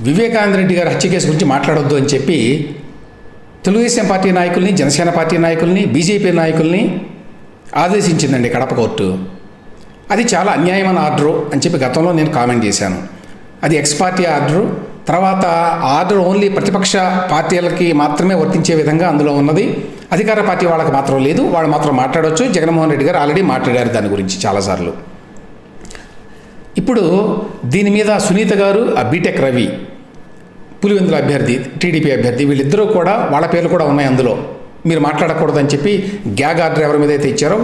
వివేకానంద రెడ్డి గారి హత్య కేసు గురించి మాట్లాడొద్దు అని చెప్పి తెలుగుదేశం పార్టీ నాయకుల్ని జనసేన పార్టీ నాయకుల్ని బీజేపీ నాయకుల్ని ఆదేశించిందండి కడప కోర్టు. అది చాలా అన్యాయమైన ఆర్డరు అని చెప్పి గతంలో నేను కామెంట్ చేశాను. అది ఎక్స్ పార్టీ ఆర్డరు. తర్వాత ఆ ఆర్డర్ ఓన్లీ ప్రతిపక్ష పార్టీలకి మాత్రమే వర్తించే విధంగా అందులో ఉన్నది. అధికార పార్టీ వాళ్ళకి మాత్రం లేదు. వాళ్ళు మాత్రం మాట్లాడవచ్చు జగన్మోహన్ రెడ్డి గారు ఆల్రెడీ మాట్లాడారు దాని గురించి చాలాసార్లు ఇప్పుడు దీని మీద సునీత గారు ఆ బీటెక్ రవి పులివెందుల అభ్యర్థి టీడీపీ అభ్యర్థి వీళ్ళిద్దరూ కూడా వాళ్ళ పేర్లు కూడా ఉన్నాయి అందులో. మీరు మాట్లాడకూడదని చెప్పి గ్యాగ్ ఆర్డర్ ఎవరి మీద అయితే ఇచ్చారో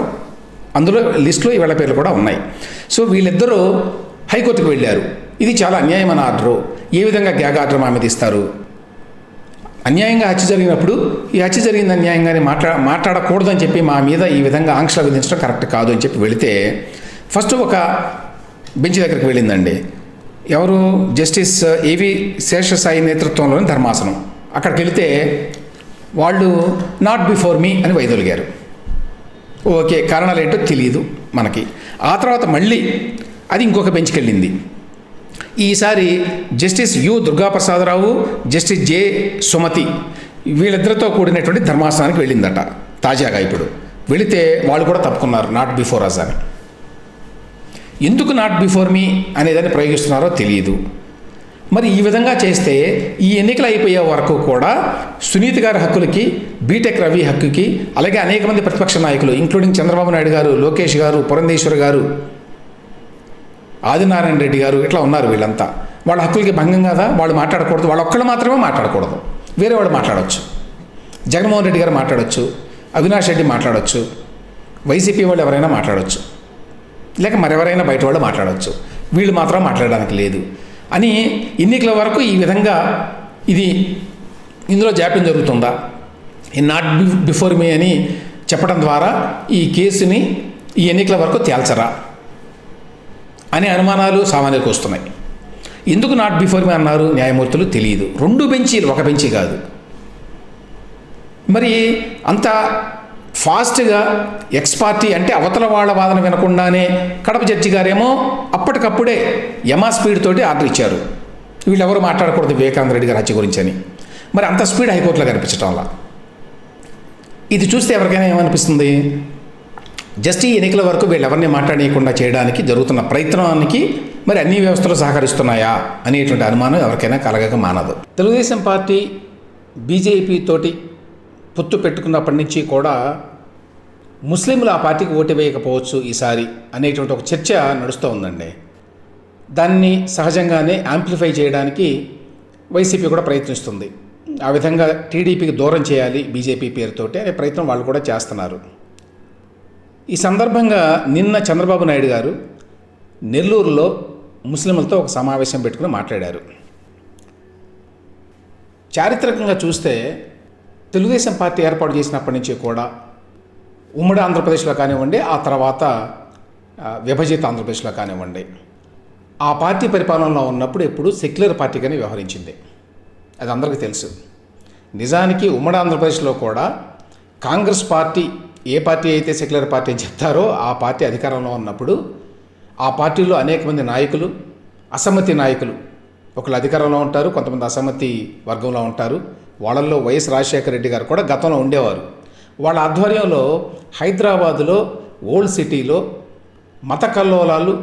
అందులో లిస్టులో వీళ్ళ పేర్లు కూడా ఉన్నాయి. సో వీళ్ళిద్దరూ హైకోర్టుకు వెళ్ళారు. ఇది చాలా అన్యాయమైన ఆర్డరు. ఏ విధంగా గ్యాగ్ ఆర్డర్ మా మీద ఇస్తారు? అన్యాయంగా హత్య జరిగినప్పుడు ఈ హత్య జరిగింది అన్యాయంగానే మాట్లా మాట్లాడకూడదని చెప్పి మా మీద ఈ విధంగా ఆంక్షలు విధించడం కరెక్ట్ కాదు అని చెప్పి వెళితే ఫస్ట్ ఒక బెంచ్ దగ్గరికి వెళ్ళిందండి. ఎవరు? జస్టిస్ ఏవి శేషసాయి నేతృత్వంలోని ధర్మాసనం. అక్కడికి వెళితే వాళ్ళు నాట్ బిఫోర్ మీ అని వైదొలిగారు. ఓకే కారణాలు ఏంటో తెలియదు మనకి. ఆ తర్వాత మళ్ళీ అది ఇంకొక బెంచ్కెళ్ళింది. ఈసారి justice U Durgaprasadarao justice J Sumathi వీళ్ళిద్దరితో కూడినటువంటి ధర్మాసనానికి వెళ్ళిందట తాజాగా ఇప్పుడు. వెళితే వాళ్ళు కూడా తప్పుకున్నారు నాట్ బిఫోర్ అస్ అని. ఎందుకు నాట్ బిఫోర్ మీ అనేదాన్ని ప్రయోగిస్తున్నారో తెలియదు. మరి ఈ విధంగా చేస్తే ఈ ఎన్నికలు అయిపోయే వరకు కూడా సునీత్ గారి హక్కులకి బీటెక్ రవి హక్కుకి అలాగే అనేక మంది ప్రతిపక్ష నాయకులు ఇంక్లూడింగ్ చంద్రబాబు నాయుడు గారు లోకేష్ గారు పురంధేశ్వర్ గారు ఆదినారాయణ రెడ్డి గారు ఇట్లా ఉన్నారు వీళ్ళంతా. వాళ్ళ హక్కులకి భంగం కదా? వాళ్ళు మాట్లాడకూడదు. వాళ్ళ ఒక్కళ్ళు మాత్రమే మాట్లాడకూడదు. వేరే వాళ్ళు మాట్లాడవచ్చు జగన్మోహన్ రెడ్డి గారు మాట్లాడవచ్చు అవినాష్ రెడ్డి మాట్లాడవచ్చు వైసీపీ వాళ్ళు ఎవరైనా మాట్లాడవచ్చు లేక మరెవరైనా బయట వాళ్ళు మాట్లాడవచ్చు వీళ్ళు మాత్రం మాట్లాడడానికి లేదు. అని ఎన్నికల వరకు ఈ విధంగా ఇది ఇందులో జాప్యం జరుగుతుందా? ఈ నాట్ బిఫోర్ మీ అని చెప్పడం ద్వారా ఈ కేసుని ఈ ఎన్నికల వరకు తేల్చరా? అనే అనుమానాలు సామాన్యులకు వస్తున్నాయి. ఎందుకు నాట్ బిఫోర్ మీ అన్నారు? న్యాయమూర్తులు తెలియదు. రెండు బెంచీలు ఒక బెంచి కాదు. మరి అంత ఫాస్ట్గా ఎక్స్ పార్టీ అంటే అవతల వాళ్ళ వాదన వినకుండానే కడప జడ్జి గారేమో అప్పటికప్పుడే యమా స్పీడ్ తోటి ఆర్డర్ ఇచ్చారు. వీళ్ళు ఎవరు మాట్లాడకూడదు వివేకానంద రెడ్డి గారి హత్య గురించి అని. మరి అంత స్పీడ్ హైకోర్టులో కనిపించడం ఇది చూస్తే ఎవరికైనా ఏమనిపిస్తుంది? జస్ట్ ఈ ఎన్నికల వరకు వీళ్ళు ఎవరిని మాట్లాడేయకుండా చేయడానికి జరుగుతున్న ప్రయత్నానికి మరి అన్ని వ్యవస్థలు సహకరిస్తున్నాయా అనేటువంటి అనుమానం ఎవరికైనా కలగక మానదు. తెలుగుదేశం పార్టీ బీజేపీ తోటి పొత్తు పెట్టుకున్నప్పటి నుంచి కూడా ముస్లింలు ఆ పార్టీకి ఓటు వేయకపోవచ్చు ఈసారి అనేటువంటి ఒక చర్చ నడుస్తూ ఉందండి. దాన్ని సహజంగానే యాంప్లిఫై చేయడానికి వైసీపీ కూడా ప్రయత్నిస్తుంది. ఆ విధంగా టీడీపీకి దూరం చేయాలి బీజేపీ పేరుతోటి అనే ప్రయత్నం వాళ్ళు కూడా చేస్తున్నారు. ఈ సందర్భంగా నిన్న చంద్రబాబు నాయుడు గారు నెల్లూరులో ముస్లింలతో ఒక సమావేశం పెట్టుకుని మాట్లాడారు. చారిత్రకంగా చూస్తే తెలుగుదేశం పార్టీ ఏర్పాటు చేసినప్పటి నుంచి కూడా ఉమ్మడి ఆంధ్రప్రదేశ్లో కానివ్వండి ఆ తర్వాత విభజిత ఆంధ్రప్రదేశ్లో కానివ్వండి. ఆ పార్టీ పరిపాలనలో ఉన్నప్పుడు ఎప్పుడు సెక్యులర్ పార్టీగానే వ్యవహరించింది. అది అందరికీ తెలుసు. నిజానికి ఉమ్మడి ఆంధ్రప్రదేశ్లో కూడా కాంగ్రెస్ పార్టీ ఏ పార్టీ అయితే సెక్యులర్ పార్టీ అని చెప్తారో ఆ పార్టీ అధికారంలో ఉన్నప్పుడు ఆ పార్టీలో అనేక మంది నాయకులు అసమ్మతి నాయకులు ఒకళ్ళు అధికారంలో ఉంటారు కొంతమంది అసమ్మతి వర్గంలో ఉంటారు. వాళ్ళల్లో వైఎస్ రాజశేఖర రెడ్డి గారు కూడా గతంలో ఉండేవారు. వాళ్ళ ఆధ్వర్యంలో హైదరాబాదులో ఓల్డ్ సిటీలో మత కల్లోలాలు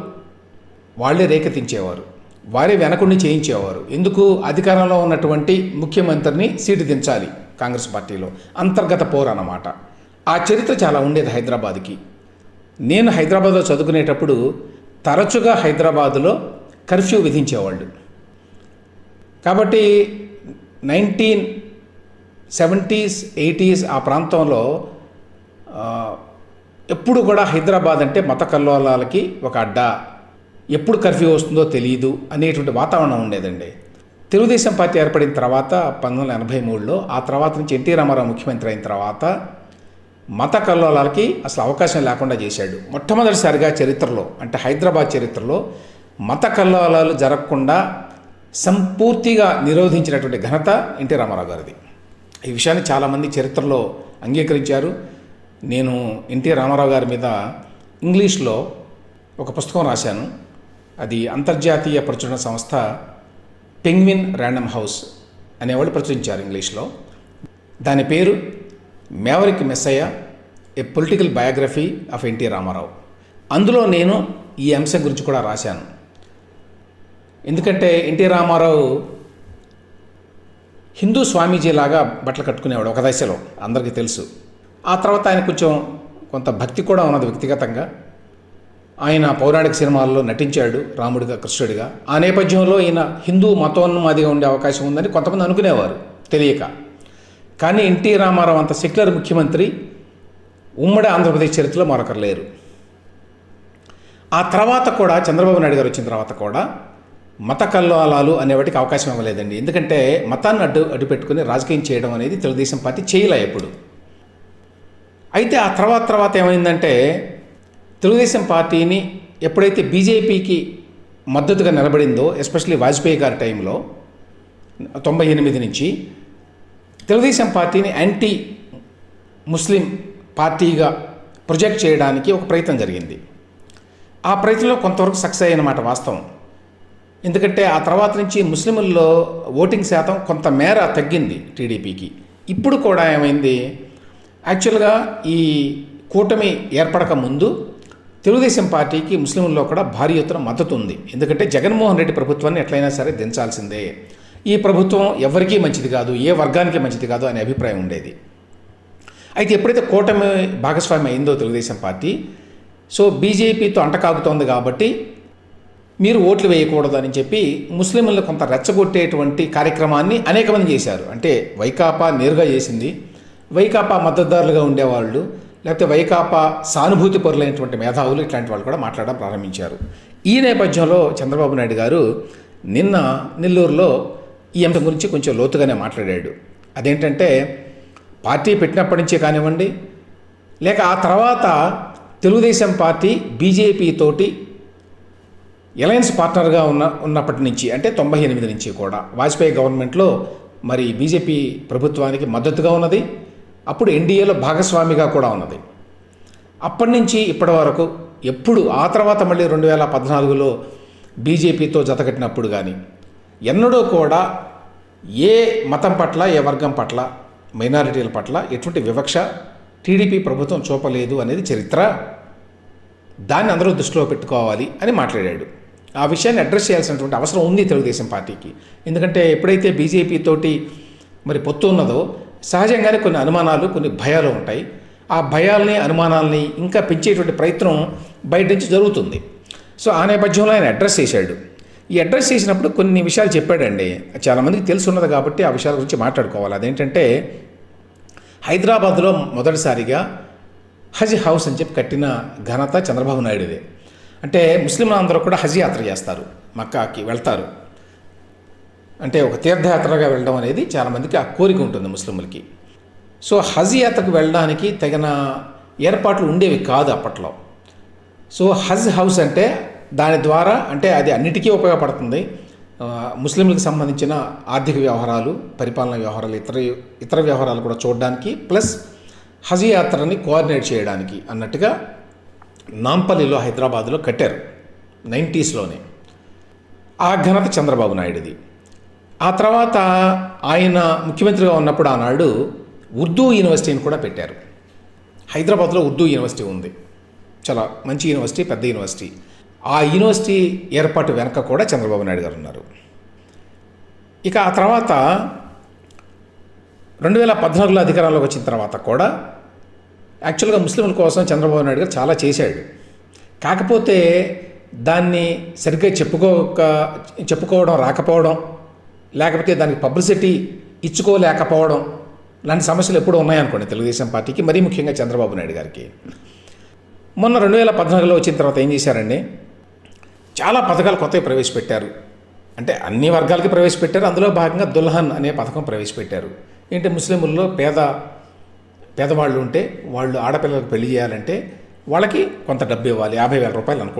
వాళ్ళే రేకెత్తించేవారు. వారే వెనకుండి చేయించేవారు. ఎందుకు? అధికారంలో ఉన్నటువంటి ముఖ్యమంత్రిని సీటు దించాలి కాంగ్రెస్ పార్టీలో. అంతర్గత పోరు అన్నమాట ఆ చరిత్ర చాలా ఉండేది హైదరాబాద్కి. నేను హైదరాబాద్లో చదువుకునేటప్పుడు తరచుగా హైదరాబాదులో కర్ఫ్యూ విధించేవాళ్ళు. కాబట్టి నైన్టీన్ సెవెంటీస్ ఎయిటీస్ ఆ ప్రాంతంలో ఎప్పుడు కూడా హైదరాబాద్ అంటే మత కల్లోలాలకి ఒక అడ్డా. ఎప్పుడు కర్ఫ్యూ వస్తుందో తెలియదు అనేటువంటి వాతావరణం ఉండేదండి. తెలుగుదేశం పార్టీ ఏర్పడిన తర్వాత పంతొమ్మిది వందల ఎనభై మూడులో ఆ తర్వాత నుంచి ఎన్టీ రామారావు ముఖ్యమంత్రి అయిన తర్వాత మత కల్లోలాలకి అసలు అవకాశం లేకుండా చేశాడు. మొట్టమొదటిసారిగా చరిత్రలో అంటే హైదరాబాద్ చరిత్రలో మత కల్లోలాలు జరగకుండా సంపూర్తిగా నిరోధించినటువంటి ఘనత ఎన్టీ రామారావు గారిది. ఈ విషయాన్ని చాలామంది చరిత్రలో అంగీకరించారు. నేను ఎన్టీ రామారావు గారి మీద ఇంగ్లీష్లో ఒక పుస్తకం రాశాను. అది అంతర్జాతీయ ప్రచురణ సంస్థ పెంగ్విన్ ర్యాండమ్ హౌస్ అనేవాళ్ళు ప్రచురించారు ఇంగ్లీష్లో. దాని పేరు maverick messiah a political biography of NT Rama Rao. అందులో నేను ఈ అంశం గురించి కూడా రాశాను. ఎందుకంటే ఎన్టీ రామారావు హిందూ స్వామీజీలాగా బట్టలు కట్టుకునేవాడు ఒక దశలో అందరికీ తెలుసు. ఆ తర్వాత ఆయన కొంచెం కొంత భక్తి కూడా ఉన్నది వ్యక్తిగతంగా. ఆయన పౌరాణిక సినిమాల్లో నటించాడు రాముడిగా కృష్ణుడిగా. ఆ నేపథ్యంలో ఈయన హిందూ మతోన్మాదిగా ఉండే అవకాశం ఉందని కొంతమంది అనుకునేవారు తెలియక. కానీ ఎన్టీ రామారావు అంత సెక్యులర్ ముఖ్యమంత్రి ఉమ్మడి ఆంధ్రప్రదేశ్ చరిత్రలో మరొకరు లేరు. ఆ తర్వాత కూడా చంద్రబాబు నాయుడు గారు వచ్చిన తర్వాత కూడా మత కల్లోలాలు అనే వాటికి అవకాశం ఇవ్వలేదండి. ఎందుకంటే మతాన్ని అడ్డు అడ్డుపెట్టుకుని రాజకీయం చేయడం అనేది తెలుగుదేశం పార్టీ చేయలే ఎప్పుడు. అయితే ఆ తర్వాత తర్వాత ఏమైందంటే తెలుగుదేశం పార్టీని ఎప్పుడైతే బీజేపీకి మద్దతుగా నిలబడిందో ఎస్పెషల్లీ వాజ్పేయి గారి టైంలో తొంభై ఎనిమిది నుంచి తెలుగుదేశం పార్టీని యాంటీ ముస్లిం పార్టీగా ప్రొజెక్ట్ చేయడానికి ఒక ప్రయత్నం జరిగింది. ఆ ప్రయత్నంలో కొంతవరకు సక్సెస్ అయినమాట వాస్తవం. ఎందుకంటే ఆ తర్వాత నుంచి ముస్లింల్లో ఓటింగ్ శాతం కొంత మేర తగ్గింది టీడీపీకి. ఇప్పుడు కూడా ఏమైంది? యాక్చువల్గా ఈ కూటమి ఏర్పడక ముందు తెలుగుదేశం పార్టీకి ముస్లింల్లో కూడా భారీ ఎత్తున మద్దతు ఉంది. ఎందుకంటే జగన్మోహన్ రెడ్డి ప్రభుత్వాన్ని ఎట్లయినా సరే దించాల్సిందే. ఈ ప్రభుత్వం ఎవరికీ మంచిది కాదు ఏ వర్గానికి మంచిది కాదు అనే అభిప్రాయం ఉండేది. అయితే ఎప్పుడైతే కూటమి భాగస్వామి అయిందో తెలుగుదేశం పార్టీ సో బీజేపీతో అంటకాగుతోంది కాబట్టి మీరు ఓట్లు వేయకూడదు అని చెప్పి ముస్లింలను కొంత రెచ్చగొట్టేటువంటి కార్యక్రమాన్ని అనేక మంది చేశారు. అంటే వైకాపా నేరుగా చేసింది. వైకాపా మద్దతుదారులుగా ఉండేవాళ్ళు లేకపోతే వైకాపా సానుభూతి పరులైనటువంటి మేధావులు ఇట్లాంటి వాళ్ళు కూడా మాట్లాడడం ప్రారంభించారు. ఈ నేపథ్యంలో చంద్రబాబు నాయుడు గారు నిన్న నెల్లూరులో ఈ అంశం గురించి కొంచెం లోతుగానే మాట్లాడాడు. అదేంటంటే పార్టీ పెట్టినప్పటి నుంచే కానివ్వండి లేక ఆ తర్వాత తెలుగుదేశం పార్టీ బీజేపీ తోటి ఎలయన్స్ పార్ట్నర్గా ఉన్న ఉన్నప్పటి నుంచి అంటే తొంభై ఎనిమిది నుంచి కూడా వాజ్పేయి గవర్నమెంట్లో మరి బీజేపీ ప్రభుత్వానికి మద్దతుగా ఉన్నది. అప్పుడు ఎన్డీఏలో భాగస్వామిగా కూడా ఉన్నది. అప్పటి నుంచి ఇప్పటి వరకు ఎప్పుడు ఆ తర్వాత మళ్ళీ రెండు వేల పద్నాలుగులో బీజేపీతో జతకట్టినప్పుడు కానీ ఎన్నడూ కూడా ఏ మతం పట్ల ఏ వర్గం పట్ల మైనారిటీల పట్ల ఎటువంటి వివక్ష టీడీపీ ప్రభుత్వం చూపలేదు అనేది చరిత్ర. దాన్ని అందరూ దృష్టిలో పెట్టుకోవాలి అని మాట్లాడాడు. ఆ విషయాన్ని అడ్రస్ చేయాల్సినటువంటి అవసరం ఉంది తెలుగుదేశం పార్టీకి. ఎందుకంటే ఎప్పుడైతే బీజేపీ తోటి మరి పొత్తు ఉన్నదో సహజంగానే కొన్ని అనుమానాలు కొన్ని భయాలు ఉంటాయి. ఆ భయాల్ని అనుమానాల్ని ఇంకా పెంచేటువంటి ప్రయత్నం బయట నుంచి జరుగుతుంది. సో ఆ నేపథ్యంలో ఆయన అడ్రస్ చేశాడు. ఈ అడ్రస్ చేసినప్పుడు కొన్ని విషయాలు చెప్పాడండి. చాలామందికి తెలుసున్నది ఉన్నది కాబట్టి ఆ విషయాల గురించి మాట్లాడుకోవాలి. అదేంటంటే హైదరాబాద్లో మొదటిసారిగా హజ్ హౌస్ అని చెప్పి కట్టిన ఘనత చంద్రబాబు నాయుడుదే. అంటే ముస్లింలు అందరూ కూడా హజ్ యాత్ర చేస్తారు మక్కాకి వెళ్తారు. అంటే ఒక తీర్థయాత్రగా వెళ్ళడం అనేది చాలామందికి ఆ కోరిక ఉంటుంది ముస్లింలకి. సో హజ్ యాత్రకు వెళ్ళడానికి తగిన ఏర్పాట్లు ఉండేవి కాదు అప్పట్లో. సో హజ్ హౌస్ అంటే దాని ద్వారా అంటే అది అన్నిటికీ ఉపయోగపడుతుంది. ముస్లింలకు సంబంధించిన ఆర్థిక వ్యవహారాలు పరిపాలన వ్యవహారాలు ఇతర ఇతర వ్యవహారాలు కూడా చూడడానికి ప్లస్ హజ్ యాత్రని కోఆర్డినేట్ చేయడానికి అన్నట్టుగా నాంపల్లిలో హైదరాబాద్లో కట్టారు. నైంటీస్లోనే. ఆ ఘనత చంద్రబాబు నాయుడుది. ఆ తర్వాత ఆయన ముఖ్యమంత్రిగా ఉన్నప్పుడు ఆనాడు ఉర్దూ యూనివర్సిటీని కూడా పెట్టారు. హైదరాబాద్లో ఉర్దూ యూనివర్సిటీ ఉంది. చాలా మంచి యూనివర్సిటీ పెద్ద యూనివర్సిటీ. ఆ యూనివర్సిటీ ఏర్పాటు వెనక కూడా చంద్రబాబు నాయుడు గారు ఉన్నారు. ఇక ఆ తర్వాత రెండు వేల పద్నాలుగులో అధికారంలోకి వచ్చిన తర్వాత కూడా యాక్చువల్గా ముస్లింల కోసం చంద్రబాబు నాయుడు గారు చాలా చేశాడు. కాకపోతే దాన్ని సరిగ్గా చెప్పుకోక చెప్పుకోవడం రాకపోవడం లేకపోతే దానికి పబ్లిసిటీ ఇచ్చుకోలేకపోవడం లాంటి సమస్యలు ఎప్పుడూ ఉన్నాయనుకోండి తెలుగుదేశం పార్టీకి మరీ ముఖ్యంగా చంద్రబాబు నాయుడు గారికి. మొన్న రెండు వేల పద్నాలుగులో వచ్చిన తర్వాత ఏం చేశారండి? చాలా పథకాలు కొత్తవి ప్రవేశపెట్టారు. అంటే అన్ని వర్గాలకి ప్రవేశపెట్టారు. అందులో భాగంగా దుల్హన్ అనే పథకం ప్రవేశపెట్టారు. ఏంటి? ముస్లింల్లో పేద పేదవాళ్ళు ఉంటే వాళ్ళు ఆడపిల్లలకు పెళ్ళి చేయాలంటే వాళ్ళకి కొంత డబ్బు ఇవ్వాలి యాభై వేల రూపాయలు అనుకో